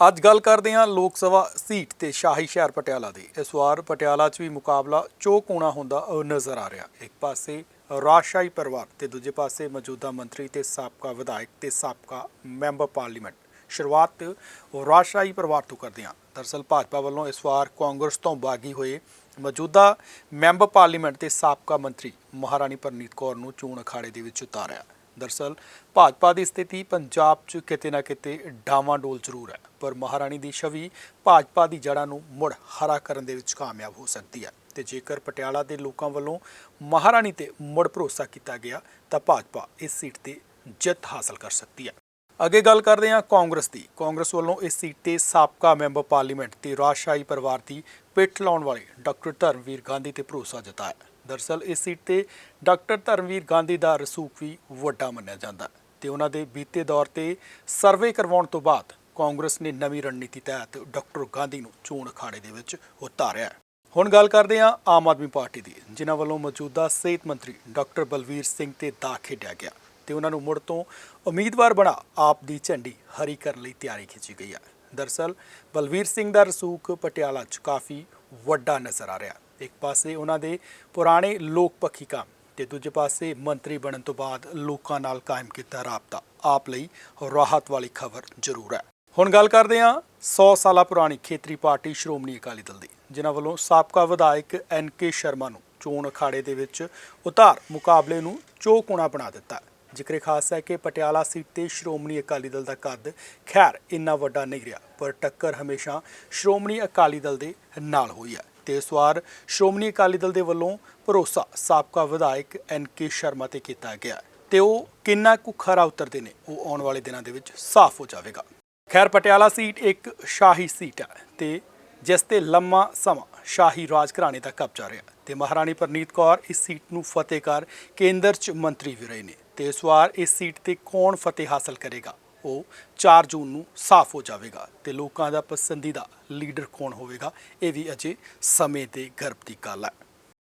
ਅੱਜ ਗੱਲ ਕਰਦੇ ਹਾਂ ਲੋਕ ਸਭਾ ਸੀਟ ਤੇ ਸ਼ਾਹੀ ਸ਼ਹਿਰ ਪਟਿਆਲਾ ਦੀ। ਇਸ ਵਾਰ ਪਟਿਆਲਾ 'ਚ ਵੀ ਮੁਕਾਬਲਾ ਚੋਕੋਣਾ ਹੁੰਦਾ ਨਜ਼ਰ ਆ ਰਿਹਾ। ਇੱਕ ਪਾਸੇ ਰਾਜਸ਼ਾਹੀ ਪਰਿਵਾਰ ਤੇ ਦੂਜੇ ਪਾਸੇ ਮੌਜੂਦਾ ਮੰਤਰੀ ਤੇ ਸਾਬਕਾ ਵਿਧਾਇਕ ਤੇ ਸਾਬਕਾ ਮੈਂਬਰ ਪਾਰਲੀਮੈਂਟ। ਸ਼ੁਰੂਆਤ ਰਾਜਸ਼ਾਹੀ ਪਰਿਵਾਰ ਤੋਂ ਕਰਦੇ ਹਾਂ। ਦਰਸਲ ਭਾਜਪਾ ਵੱਲੋਂ ਇਸ ਵਾਰ ਕਾਂਗਰਸ ਤੋਂ ਬਾਗੀ ਹੋਏ ਮੌਜੂਦਾ ਮੈਂਬਰ ਪਾਰਲੀਮੈਂਟ ਤੇ ਸਾਬਕਾ ਮੰਤਰੀ ਮਹਾਰਾਣੀ ਪਰਨੀਤ ਕੌਰ ਨੂੰ ਚੋਣ ਅਖਾੜੇ ਦੇ ਵਿੱਚ ਉਤਾਰਿਆ। ਦਰਸਲ ਭਾਜਪਾ ਦੀ ਸਥਿਤੀ ਪੰਜਾਬ 'ਚ ਕਿਤੇ ਨਾ ਕਿਤੇ ਡਾਵਾਂਡੋਲ ਜ਼ਰੂਰ ਹੈ, ਪਰ ਮਹਾਰਾਣੀ ਦੀ ਛਵੀ ਭਾਜਪਾ ਦੀ ਜੜ੍ਹਾਂ ਨੂੰ ਮੁੜ ਹਰਾ ਕਰਨ ਦੇ ਵਿੱਚ ਕਾਮਯਾਬ ਹੋ ਸਕਦੀ ਹੈ ਤੇ ਜੇਕਰ ਪਟਿਆਲਾ ਦੇ ਲੋਕਾਂ ਵੱਲੋਂ ਮਹਾਰਾਣੀ ਤੇ ਮੁੜ ਭਰੋਸਾ ਕੀਤਾ ਗਿਆ, ਤਾਂ ਭਾਜਪਾ ਇਸ ਸੀਟ ਤੇ ਜਿੱਤ ਹਾਸਲ ਕਰ ਸਕਦੀ ਹੈ। ਅੱਗੇ ਗੱਲ ਕਰਦੇ ਹਾਂ ਕਾਂਗਰਸ ਦੀ। ਕਾਂਗਰਸ ਵੱਲੋਂ ਇਸ ਸੀਟ ਤੇ ਸਾਬਕਾ ਮੈਂਬਰ ਪਾਰਲੀਮੈਂਟ ਤੇ ਰਾਜਸ਼ਾਹੀ ਪਰਿਵਾਰ ਦੀ ਪਿੱਠ ਲਾਉਣ ਵਾਲੇ ਡਾਕਟਰ ਧਰਮਵੀਰ ਗਾਂਧੀ ਤੇ ਭਰੋਸਾ ਜਤਾਇਆ। ਦਰਸਲ ਇਸ ਸੀਟ ਤੇ ਡਾਕਟਰ ਧਰਮਵੀਰ ਗਾਂਧੀ ਦਾ ਰਸੂਖ ਵੀ ਵੱਡਾ ਮੰਨਿਆ ਜਾਂਦਾ ਹੈ ਤੇ ਉਹਨਾਂ ਦੇ ਬੀਤੇ ਦੌਰ ਤੇ ਸਰਵੇ ਕਰਵਾਉਣ ਤੋਂ ਬਾਅਦ ਕਾਂਗਰਸ ਨੇ ਨਵੀਂ ਰਣਨੀਤੀ ਤਹਿਤ ਡਾਕਟਰ ਗਾਂਧੀ ਨੂੰ ਚੋਣ ਅਖਾੜੇ ਦੇ ਵਿੱਚ ਉਤਾਰਿਆ ਹੁਣ ਗੱਲ ਕਰਦੇ ਹਾਂ ਆਮ ਆਦਮੀ ਪਾਰਟੀ ਦੀ, ਜਿਨ੍ਹਾਂ ਵੱਲੋਂ ਮੌਜੂਦਾ ਸਿਹਤ ਮੰਤਰੀ ਡਾਕਟਰ ਬਲਵੀਰ ਸਿੰਘ ਤੇ ਦਾ ਖੇਡਿਆ ਗਿਆ ਤੇ ਉਹਨਾਂ ਨੂੰ ਮੁੜ ਤੋਂ ਉਮੀਦਵਾਰ ਬਣਾ ਆਪ ਦੀ ਝੰਡੀ ਹਰੀ ਕਰਨ ਲਈ ਤਿਆਰੀ ਖਿੱਚੀ ਗਈ ਹੈ। ਦਰਸਲ ਬਲਵੀਰ ਸਿੰਘ ਦਾ ਰਸੂਖ ਪਟਿਆਲਾ 'ਚ ਕਾਫੀ ਵੱਡਾ ਨਜ਼ਰ ਆ ਰਿਹਾ ਇੱਕ ਪਾਸੇ ਉਹਨਾਂ ਦੇ ਪੁਰਾਣੇ ਲੋਕ ਪੱਖੀ ਕੰਮ ਤੇ ਦੂਜੇ ਪਾਸੇ ਮੰਤਰੀ ਬਣਨ ਤੋਂ ਬਾਅਦ ਲੋਕਾਂ ਨਾਲ ਕਾਇਮ ਕੀਤਾ ਰਾਬਤਾ। ਆਪ ਲਈ ਰਾਹਤ ਵਾਲੀ ਖਬਰ ਜ਼ਰੂਰ ਹੈ। ਹੁਣ ਗੱਲ ਕਰਦੇ ਹਾਂ 100 ਸਾਲਾ ਪੁਰਾਣੀ ਖੇਤਰੀ ਪਾਰਟੀ ਸ਼੍ਰੋਮਣੀ ਅਕਾਲੀ ਦਲ ਦੀ, ਜਿਨ੍ਹਾਂ ਵੱਲੋਂ ਸਾਬਕਾ ਵਿਧਾਇਕ ਐਨ ਕੇ ਸ਼ਰਮਾ ਨੂੰ ਚੋਣ ਅਖਾੜੇ ਦੇ ਵਿੱਚ ਉਤਾਰ ਮੁਕਾਬਲੇ ਨੂੰ ਚੋਕੁਣਾ ਬਣਾ ਦਿੱਤਾ ਜ਼ਿਕਰ ਖਾਸ ਹੈ ਕਿ ਪਟਿਆਲਾ ਸੀਟ ਤੇ ਸ਼੍ਰੋਮਣੀ ਅਕਾਲੀ ਦਲ ਦਾ ਕੱਦ ਖੈਰ ਇੰਨਾ ਵੱਡਾ ਨਹੀਂ ਰਿਹਾ, ਪਰ ਟੱਕਰ ਹਮੇਸ਼ਾ ਸ਼੍ਰੋਮਣੀ ਅਕਾਲੀ ਦਲ ਦੇ ਨਾਲ ਹੋਈ ਹੈ। ਤੇ ਇਸ ਵਾਰ ਸ਼੍ਰੋਮਣੀ ਅਕਾਲੀ ਦਲ ਦੇ ਵੱਲੋਂ ਭਰੋਸਾ ਸਾਬਕਾ ਵਿਧਾਇਕ ਐਨ ਕੇ ਸ਼ਰਮਾ ਤੇ ਕੀਤਾ ਗਿਆ ਤੇ ਉਹ ਕਿੰਨਾ ਕੁ ਖਰਾ ਉਤਰਦੇ ਨੇ, ਉਹ ਆਉਣ ਵਾਲੇ ਦਿਨਾਂ ਦੇ ਵਿੱਚ ਸਾਫ਼ ਹੋ ਜਾਵੇਗਾ। ਖੈਰ, ਪਟਿਆਲਾ ਸੀਟ ਇੱਕ ਸ਼ਾਹੀ ਸੀਟ ਹੈ ਤੇ ਜਿਸ ਤੇ ਲੰਮਾ ਸਮਾਂ ਸ਼ਾਹੀ ਰਾਜ ਘਰਾਣੇ ਦਾ ਕਬਜ਼ਾ ਰਿਹਾ ਤੇ ਮਹਾਰਾਣੀ ਪਰਨੀਤ ਕੌਰ ਇਸ ਸੀਟ ਨੂੰ ਫਤਿਹ ਕਰ ਕੇਂਦਰ 'ਚ ਮੰਤਰੀ ਵੀ ਰਹੇ ਨੇ ਤੇ ਇਸ ਵਾਰ ਇਸ ਸੀਟ ਤੇ ਕੌਣ ਫਤਿਹ ਹਾਸਲ ਕਰੇਗਾ? ਉਹ 4 ਜੂਨ ਨੂੰ ਸਾਫ਼ ਹੋ ਜਾਵੇਗਾ ਤੇ ਲੋਕਾਂ ਦਾ ਪਸੰਦੀਦਾ ਲੀਡਰ ਕੌਣ ਹੋਵੇਗਾ, ਇਹ ਵੀ ਅਜੇ ਸਮੇਂ ਦੇ ਗਰਭ ਦੀ ਗੱਲ ਹੈ।